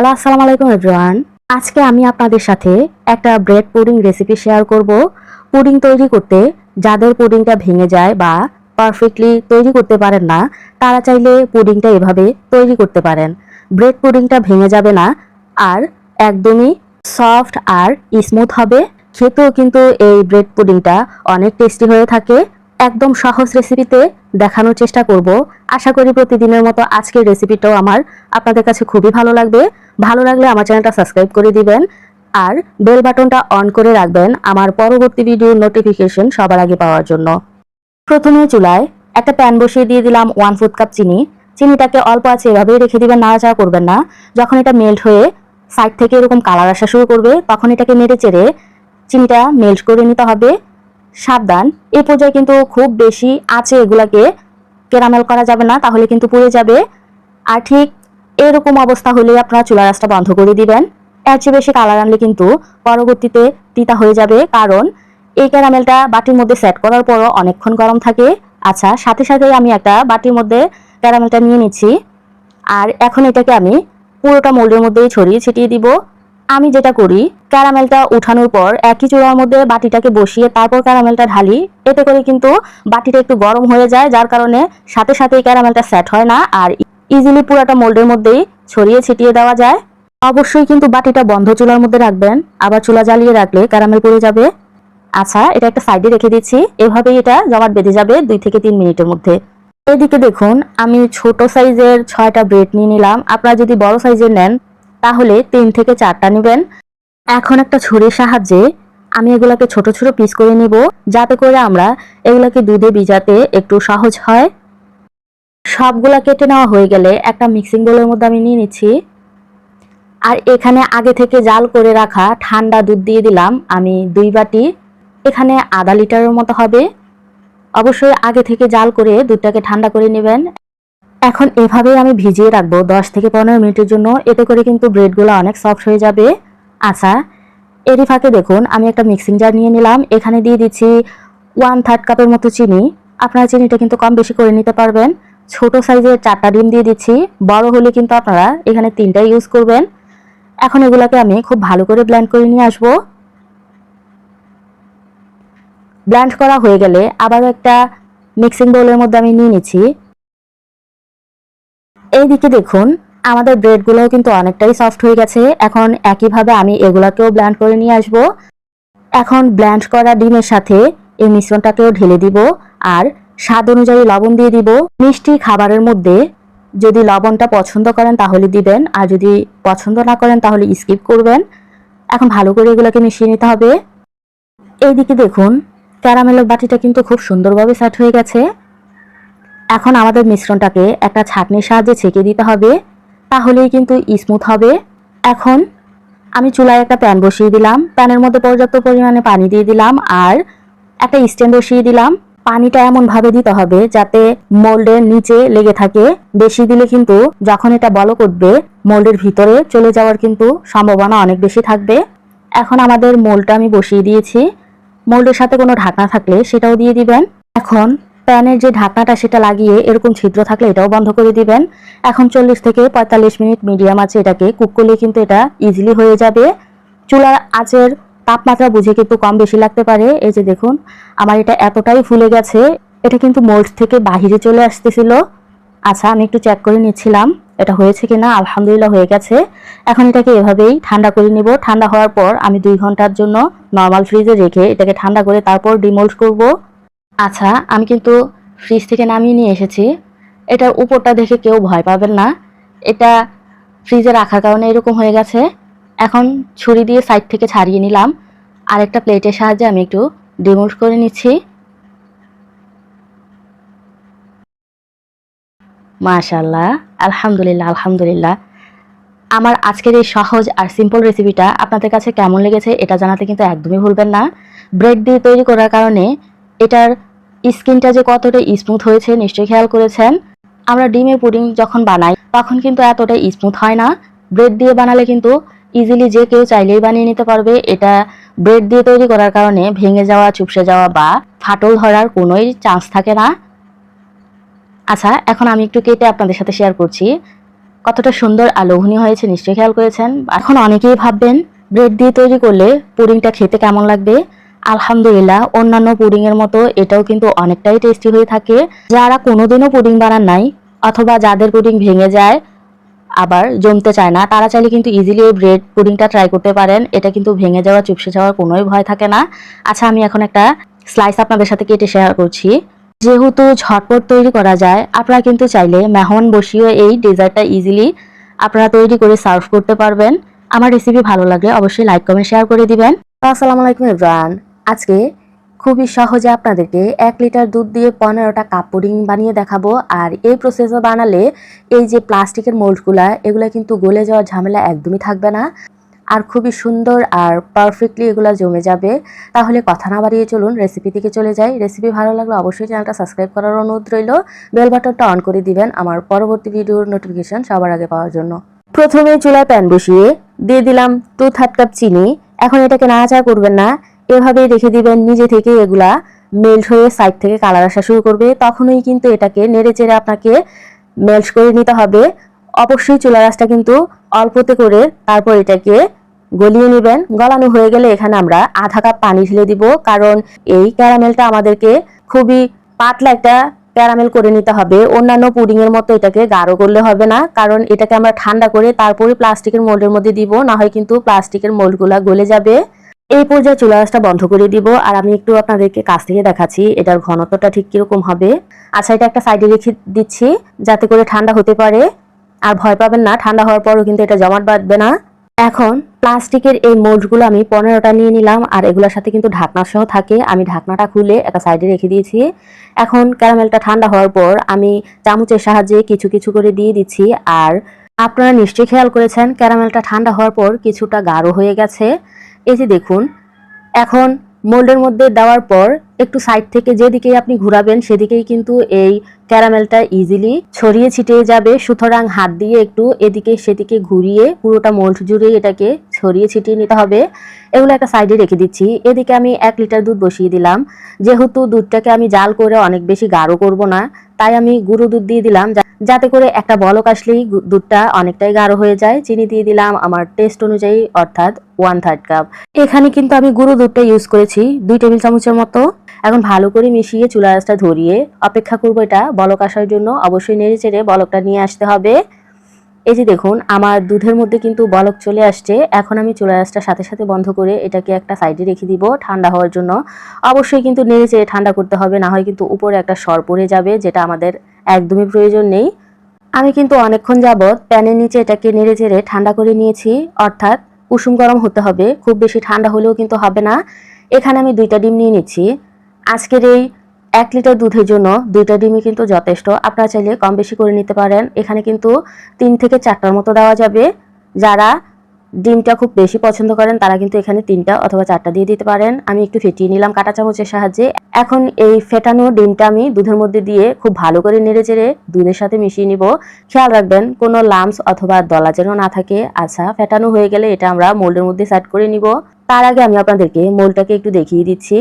Hello, আসসালামু আলাইকুম everyone আজকে আমি আপনাদের সাথে একটা ব্রেড পুডিং রেসিপি শেয়ার করব। পুডিং তৈরি করতে যাদের পুডিংটা ভেঙে যায় বা পারফেক্টলি তৈরি করতে পারেন না, তারা চাইলে পুডিংটা এভাবে তৈরি করতে পারেন। ব্রেড পুডিংটা ভেঙে যাবে না, আর একদমই সফট আর স্মুথ হবে। খেতেও কিন্তু এই ব্রেড পুডিংটা অনেক টেস্টি হয়ে থাকে। একদম সহজ রেসিপিতে দেখানোর চেষ্টা করব। আশা করি প্রতিদিনের মতো আজকের রেসিপিটাও আমার আপনাদের কাছে খুবই ভালো লাগবে। ভালো লাগলে আমার চ্যানেলটা সাবস্ক্রাইব করে দিবেন আর বেল বাটনটা অন করে রাখবেন আমার পরবর্তী ভিডিওর নোটিফিকেশন সবার আগে পাওয়ার জন্য। প্রথমে চুলায় একটা প্যান বসিয়ে দিয়ে দিলাম ওয়ান ফোর্থ কাপ চিনি। চিনিটাকে অল্প আছে এভাবেই রেখে দিবেন, নাড়াচাড়া করবেন না। যখন এটা মেল্ট হয়ে সাইড থেকে এরকম কালার আসা শুরু করবে, তখন এটাকে নেড়ে চেড়ে চিনিটা মেল্ট করে নিতে হবে। সাবধান। এই পর্যায়ে কিন্তু খুব বেশি আছে এগুলাকে। কেরামেল করা যাবে না, তাহলে কিন্তু পুড়ে যাবে। আর ঠিক এরকম অবস্থা হলে আপনারা চুলা রাসটা বন্ধ করে দিবেন। এর চেয়ে বেশি কালার আনলে কিন্তু পরবর্তীতে তিতা হয়ে যাবে, কারণ এই ক্যারামেলটা বাটির মধ্যে সেট করার পরও অনেকক্ষণ গরম থাকে। আচ্ছা সাথে সাথে আমি একটা বাটির মধ্যে ক্যারামেলটা নিয়ে নিচ্ছি। আর এখন এটাকে আমি পুরোটা মোল্ডের মধ্যেই ছড়িয়ে ছিটিয়ে দিব। আমি যেটা করি, ক্যারামেলটা উঠানোর পর একই চূড়ার মধ্যে বাটিটাকে বসিয়ে তারপর ক্যারামেলটা ঢালি। এতে করে কিন্তু বাটিটা একটু গরম হয়ে যায়, যার কারণে সাথে সাথে ক্যারামেলটা সেট হয় না আর ইজিলি পুরোটা মোল্ডের মধ্যেই ছড়িয়ে ছিটিয়ে দেওয়া যায়। অবশ্যই কিন্তু বাটিটা বন্ধ চুলার মধ্যে রাখবেন। আবার চুলা জ্বালিয়ে রাখলে ক্যারামেল পড়ে যাবে। আচ্ছা এটা একটা সাইডে রেখে দিচ্ছি। এভাবেই এটা জমাট বেঁধে যাবে দুই থেকে তিন মিনিটের মধ্যে। এদিকে দেখুন, আমি ছোট সাইজের ছয়টা ব্রেড নিয়ে নিলাম। আপনারা যদি বড় সাইজের নেন তাহলে তিন থেকে চারটা নেবেন। এখন একটা ছুরির সাহায্যে আমি এগুলাকে ছোট ছোট পিস করে নিব, যাতে করে আমরা এগুলাকে দুধে ভিজাতে একটু সহজ হয়। সবগুলা কেটে নেওয়া হয়ে গেলে একটা মিক্সিং বোলের মধ্যে আমি নিয়ে নিচ্ছি। আর এখানে আগে থেকে জাল করে রাখা ঠান্ডা দুধ দিয়ে দিলাম আমি দুই বাটি। এখানে আধা লিটারের মতো হবে। অবশ্যই আগে থেকে জাল করে দুধটাকে ঠান্ডা করে নেবেন। এখন এভাবেই আমি ভিজিয়ে রাখব দশ থেকে পনেরো মিনিটের জন্য। এতে করে কিন্তু ব্রেডগুলো অনেক সফট হয়ে যাবে। আচ্ছা এরই ফাঁকে দেখুন, আমি একটা মিক্সিং জার নিয়ে নিলাম। এখানে দিয়ে দিচ্ছি ওয়ান থার্ড কাপের মতো চিনি। আপনারা চিনিটা কিন্তু কম বেশি করে নিতে পারবেন। ছোট সাইজের চারটা ডিম দিয়ে দিচ্ছি। বড় হলে কিন্তু আপনারা এখানে তিনটা ইউজ করবেন। এখন এগুলাকে আমি খুব ভালো করে ব্ল্যান্ড করে নিয়ে আসব। ব্ল্যান্ড করা হয়ে গেলে আবারও একটা মিক্সিং বোলের মধ্যে আমি নিয়ে নিচ্ছি। এইদিকে দেখুন, আমাদের ব্রেডগুলোও কিন্তু অনেকটাই সফট হয়ে গেছে। এখন একইভাবে আমি এগুলাকেও ব্ল্যান্ড করে নিয়ে আসব। এখন ব্ল্যান্ড করা ডিমের সাথে এই মিশ্রণটাকেও ঢেলে দিব আর স্বাদ অনুযায়ী লবণ দিয়ে দিব। মিষ্টি খাবারের মধ্যে যদি লবণটা পছন্দ করেন তাহলে দিবেন, আর যদি পছন্দ না করেন তাহলে স্কিপ করবেন। এখন ভালো করে এগুলোকে মিশিয়ে নিতে হবে। এইদিকে দেখুন, ক্যারামেলের বাটিটা কিন্তু খুব সুন্দরভাবে সেট হয়ে গেছে। এখন আমাদের মিশ্রণটাকে একটা ছাঁকনির সাহায্যে ছেঁকে দিতে হবে, তাহলেই কিন্তু স্মুথ হবে। এখন আমি চুলায় একটা প্যান বসিয়ে দিলাম, প্যানের মধ্যে পর্যাপ্ত পরিমাণে পানি দিয়ে দিলাম আর একটা স্ট্যান্ড বসিয়ে দিলাম। পানিটা এমনভাবে দিতে হবে যাতে মোল্ডের নিচে লেগে থাকে। বেশি দিলে কিন্তু যখন এটা বলক উঠবে মোল্ডের ভিতরে চলে যাওয়ার কিন্তু সম্ভাবনা অনেক বেশি থাকবে। এখন আমাদের মোল্ডটা আমি বসিয়ে দিয়েছি। মোল্ডের সাথে কোনো ঢাকনা থাকলে সেটাও দিয়ে দিবেন। এখন প্যানের যে ঢাকনাটা সেটা লাগিয়ে এরকম ছিদ্র থাকলে এটাও বন্ধ করে দিবেন। এখন চল্লিশ থেকে পঁয়তাল্লিশ মিনিট মিডিয়াম আছে এটাকে। কুক করলে কিন্তু এটা ইজিলি হয়ে যাবে। চুলার আঁচের তাপমাত্রা বুঝে কিন্তু কম বেশি লাগতে পারে। এই যে দেখুন, আমার এটা এতটাই ফুলে গেছে, এটা কিন্তু মোল্ড থেকে বাহিরে চলে আসতেছিল। আচ্ছা আমি একটু চেক করে নিচ্ছিলাম, এটা হয়েছে কিনা? আলহামদুলিল্লাহ হয়ে গেছে। এখন এটাকে এভাবেই ঠান্ডা করে নিব। ঠান্ডা হওয়ার পর আমি দুই ঘণ্টার জন্য নর্মাল ফ্রিজে রেখে এটাকে ঠান্ডা করে তারপর ডিমোল্ড করব। আচ্ছা আমি কিন্তু ফ্রিজ থেকে নামিয়ে নিয়ে এসেছি। এটার উপরটা দেখে কেউ ভয় পাবেন না। এটা ফ্রিজে রাখার কারণে এরকম হয়ে গেছে। এখন ছুরি দিয়ে সাইড থেকে ছাড়িয়ে নিলাম। আর একটা প্লেটের সাহায্যে আমি একটু ডিমোল্ড করে নিচ্ছি। মাশাল্লাহ আলহামদুলিল্লাহ আলহামদুলিল্লাহ। আমার আজকের এই সহজ আর সিম্পল রেসিপিটা আপনাদের কাছে কেমন লেগেছে এটা জানাতে কিন্তু একদমই ভুলবেন না। ব্রেড দিয়ে তৈরি করার কারণে এটার স্কিনটা যে কতটা স্মুথ হয়েছে নিশ্চয়ই খেয়াল করেছেন। আমরা ডিমের পুডিং যখন বানাই, তখন কিন্তু এতটা স্মুথ হয় না। ব্রেড দিয়ে বানালে কিন্তু ইজিলি যে কেউ চাইলেই বানিয়ে নিতে পারবে। এটা ব্রেড দিয়ে তৈরি করার কারণে ভেঙে যাওয়া, চুপসে যাওয়া বা ফাটল ধরার কোনোই চান্স থাকে না। আচ্ছা এখন আমি একটু কেটে আপনাদের সাথে শেয়ার করছি। কতটা সুন্দর আর লোভনীয় হয়েছে, নিশ্চয়ই খেয়াল করেছেন। এখন অনেকেই ভাববেন, ব্রেড দিয়ে তৈরি করলে পুডিংটা খেতে কেমন লাগবে? আলহামদুলিল্লাহ, অন্যান্য পুডিং এর মতো এটাও কিন্তু অনেকটাই টেস্টি হয়ে থাকে। যারা কোনোদিনও পুডিং বানান নাই, অথবা যাদের পুডিং ভেঙে যায়, আবার জমতে চায় না, তারা চাইলে কিন্তু ইজিলি এই ব্রেড পুডিংটা ট্রাই করতে পারেন। এটা কিন্তু ভেঙে যাওয়া, চুপসে যাওয়ার কোনোই ভয় থাকে না। আচ্ছা আমি এখন একটা স্লাইস আপনাদের সাথে কেটে শেয়ার করছি। যেহেতু ঝটপট তৈরি করা যায়, আপনারা কিন্তু চাইলে মেহমান বসিয়ে এই ডেজার্টটা ইজিলি আপনারা তৈরি করে সার্ভ করতে পারবেন। আমার রেসিপি ভালো লাগলে অবশ্যই লাইক কমেন্ট শেয়ার করে দিবেন। আসসালামু আলাইকুম এভরান আজকে খুবই সহজে আপনাদেরকে এক লিটার দুধ দিয়ে পনেরোটা কাপ পুডিং বানিয়ে দেখাবো। আর এই প্রসেসে বানালে এই যে প্লাস্টিকের মোল্ডগুলা এগুলো কিন্তু গলে যাওয়ার ঝামেলা একদমই থাকবে না। আর খুবই সুন্দর আর পারফেক্টলি এগুলো জমে যাবে। তাহলে কথা না বাড়িয়ে চলুন রেসিপি থেকে চলে যাই। রেসিপি ভালো লাগলে অবশ্যই চ্যানেলটা সাবস্ক্রাইব করার অনুরোধ রইল। বেল বাটনটা অন করে দিবেন আমার পরবর্তী ভিডিওর নোটিফিকেশন সবার আগে পাওয়ার জন্য। প্রথমে চুলায় প্যান বসিয়ে দিয়ে দিলাম টু থার্ড কাপ চিনি। এখন এটাকে নাড়াচাড়া করবেন না। এভাবেই রেখে দিবেন, নিজে থেকে এগুলা মেল্ট হয়ে সাইড থেকে কালার আসা শুরু করবে। তখনই কিন্তু এটাকে নেড়ে চেড়ে আপনাকে মেল্ট করে নিতে হবে। অবশ্যই চুলা রাসটা কিন্তু অল্পতে করে তারপর এটাকে গলিয়ে নেবেন। গলানো হয়ে গেলে এখানে আমরা আধা কাপ পানি ঢেলে দিব, কারণ এই ক্যারামেলটা আমাদেরকে খুবই পাতলা একটা ক্যারামেল করে নিতে হবে। অন্যান্য পুডিং এর মতো এটাকে গাঢ় করলে হবে না, কারণ এটাকে আমরা ঠান্ডা করে তারপরে প্লাস্টিকের মোল্ডের মধ্যে দিব, না হয় কিন্তু প্লাস্টিকের মোল্ডগুলা গলে যাবে। এই পর্যায়ে চুলা বন্ধ করে দিব। আর আমি একটু আপনাদেরকে কাছ থেকে দেখাচ্ছি, এটার ঘনত্বটা ঠিক কীরকম হবে। আচ্ছা এটা একটা সাইডে রেখে দিচ্ছি, যাতে করে ঠান্ডা হতে পারে। আর ভয় পাবেন না, ঠান্ডা হওয়ার পরও কিন্তু এটা জমাট বাঁধবে না। এখন প্লাস্টিকের এই মোল্ডগুলো আমি পনেরোটা নিয়ে নিলাম, আর এগুলোর সাথে কিন্তু ঢাকনা সহ থাকে। আমি ঢাকনাটা খুলে একটা সাইডে রেখে দিয়েছি। এখন ক্যারামেলটা ঠান্ডা হওয়ার পর আমি চামচের সাহায্যে কিছু কিছু করে দিয়ে দিচ্ছি। আর আপনারা নিশ্চয়ই খেয়াল করেছেন, ক্যারামেলটা ঠান্ডা হওয়ার পর কিছুটা গাঢ় হয়ে গেছে। এই দেখুন, এখন মোল্ডের মধ্যে দেওয়ার পর একটু সাইড থেকে যেদিকেই আপনি ঘুরাবেন সেদিকেই কিন্তু এই ক্যারামেলটা ইজিলি ছড়িয়ে ছিটিয়ে যাবে। সুতরাং হাত দিয়ে একটু এদিকে সেদিকে ঘুরিয়ে পুরোটা মোল্ড জুড়ে এটাকে ছড়িয়ে ছিটিয়ে নিতে হবে। এগুলো একটা সাইডে রেখে দিচ্ছি। এদিকে আমি এক লিটার দুধ বসিয়ে দিলাম। যেহেতু দুধটাকে আমি জাল করে অনেক বেশি গাঢ় করব না তাই আমি গুঁড়ো দুধ দিয়ে দিলাম যাতে করে একটা বলক আসলেই দুধটা অনেকটাই গাঢ় হয়ে যায়। চিনি দিয়ে দিলাম আমার টেস্ট অনুযায়ী, অর্থাৎ ওয়ান থার্ড কাপ এখানে কিন্তু আমি গুঁড়ো দুধটা ইউজ করেছি, দুই টেবিল চামচের মতো। এখন ভালো করে মিশিয়ে চুলা আঁচটা ধরিয়ে অপেক্ষা করব এটা বলক আসার জন্য। অবশ্যই নেড়ে চেড়ে বলকটা নিয়ে আসতে হবে। এই যে দেখুন, আমার দুধের মধ্যে কিন্তু বলক চলে আসছে। এখন আমি চুলা আঁচটা সাথে সাথে বন্ধ করে এটাকে একটা সাইডে রেখে দিব ঠান্ডা হওয়ার জন্য। অবশ্যই কিন্তু নেড়ে চেড়ে ঠান্ডা করতে হবে, না হয় কিন্তু উপরে একটা সর পড়ে যাবে, যেটা আমাদের একদমই প্রয়োজন নেই। আমি কিন্তু অনেকক্ষণ যাবৎ প্যানের নিচে এটাকে নেড়ে চেড়ে ঠান্ডা করে নিয়েছি, অর্থাৎ কুসুম গরম হতে হবে। খুব বেশি ঠান্ডা হলেও কিন্তু হবে না। এখানে আমি দুইটা ডিম নিয়ে নিচ্ছি। আজকের এই এক লিটার দুধের জন্য দুইটা ডিমই কিন্তু যথেষ্ট। আপনারা চাইলে কম বেশি করে নিতে পারেন। এখানে কিন্তু তিন থেকে চারটার মতো দেওয়া যাবে। যারা ডিমটা খুব বেশি পছন্দ করেন, তারা কিন্তু এখানে তিনটা অথবা চারটা দিয়ে দিতে পারেন। আমি একটু ফেটিয়ে নিলাম কাঁটা চামচের সাহায্যে। এখন এই ফেটানো ডিমটা আমি দুধের মধ্যে দিয়ে খুব ভালো করে নেড়ে চেড়ে দুধের সাথে মিশিয়ে নিব। খেয়াল রাখবেন, কোনো লামস অথবা দলা যেন না থাকে। আচ্ছা ফেটানো হয়ে গেলে এটা আমরা মোল্ডের মধ্যে সেট করে নিব। তার আগে আমি আপনাদেরকে মোল্ডটাকে একটু দেখিয়ে দিচ্ছি।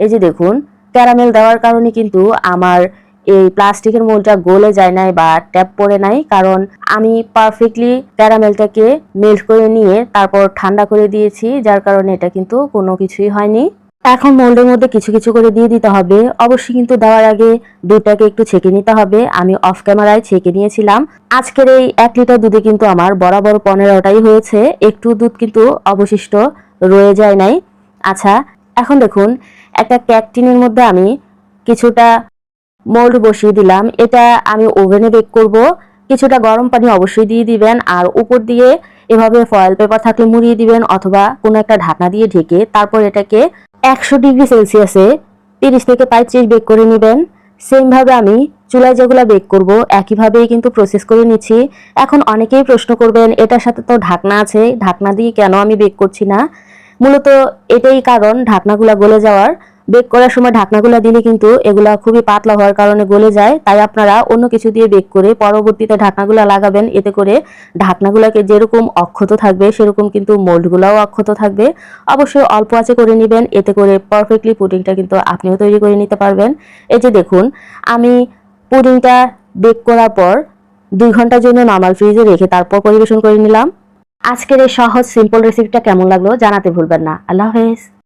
এই যে দেখুন ক্যারামেল দেওয়ার কারণে কিন্তু আমার এই প্লাস্টিকের মোলটা গলে যায় নাই বা ট্যাপ পড়ে নাই। কারণ আমি পারফেক্টলি ক্যারামেলটাকে মেল্ট করে নিয়ে তারপর ঠান্ডা করে দিয়েছি, যার কারণে এটা কিন্তু কোনো কিছুই হয়নি। এখন মোল্ডের মধ্যে কিছু কিছু করে দিয়ে দিতে হবে। অবশ্যই কিন্তু দেওয়ার আগে দুধটাকে একটু ছেঁকে নিতে হবে। আমি অফ ক্যামেরায় ছেঁকে নিয়েছিলাম। আজকের এই এক লিটার দুধে কিন্তু আমার বরাবর পনেরোটাই হয়েছে। একটু দুধ কিন্তু অবশিষ্ট রয়ে যায় নাই। আচ্ছা এখন দেখুন একটা ক্যাকটিনের মধ্যে আমি কিছুটা মোল্ড বসিয়ে দিলাম। এটা আমি ওভেনে বেক করব। কিছুটা গরম পানি অবশ্যই দিয়ে দিবেন আর উপর দিয়ে এভাবে ফয়েল পেপার থাকলে মুড়িয়ে দিবেন অথবা কোনো একটা ঢাকনা দিয়ে ঢেকে তারপর এটাকে একশো ডিগ্রি সেলসিয়াসে তিরিশ থেকে পঁয়ত্রিশ বেক করে নেবেন। সেমভাবে আমি চুলায় যেগুলো বেক করব, একইভাবেই কিন্তু প্রসেস করে নিচ্ছি। এখন অনেকেই প্রশ্ন করবেন, এটার সাথে তো ঢাকনা আছে, ঢাকনা দিয়ে কেন আমি বেক করছি না? মূলত এটাই কারণ ঢাকনাগুলা গলে যাওয়ার। বেক করার সময় ঢাকনাগুলা দিলে কিন্তু এগুলা খুবই পাতলা হওয়ার কারণে গলে যায়। তাই আপনারা অন্য কিছু দিয়ে বেক করে পরবর্তীতে ঢাকনাগুলা লাগাবেন। এতে করে ঢাকনাগুলাকে যেরকম অক্ষত থাকবে, সেরকম কিন্তু মোল্ডগুলোও অক্ষত থাকবে। অবশ্যই অল্প আছে করে নেবেন। এতে করে পারফেক্টলি পুডিংটা কিন্তু আপনিও তৈরি করে নিতে পারবেন। এই যে দেখুন, আমি পুডিংটা বেক করার পর দুই ঘণ্টার জন্য নর্মাল ফ্রিজে রেখে তারপর পরিবেশন করে নিলাম। আজকের এই সহজ সিম্পল রেসিপিটা কেমন লাগল জানাতে ভুলবেন না। আল্লাহ হাফেজ।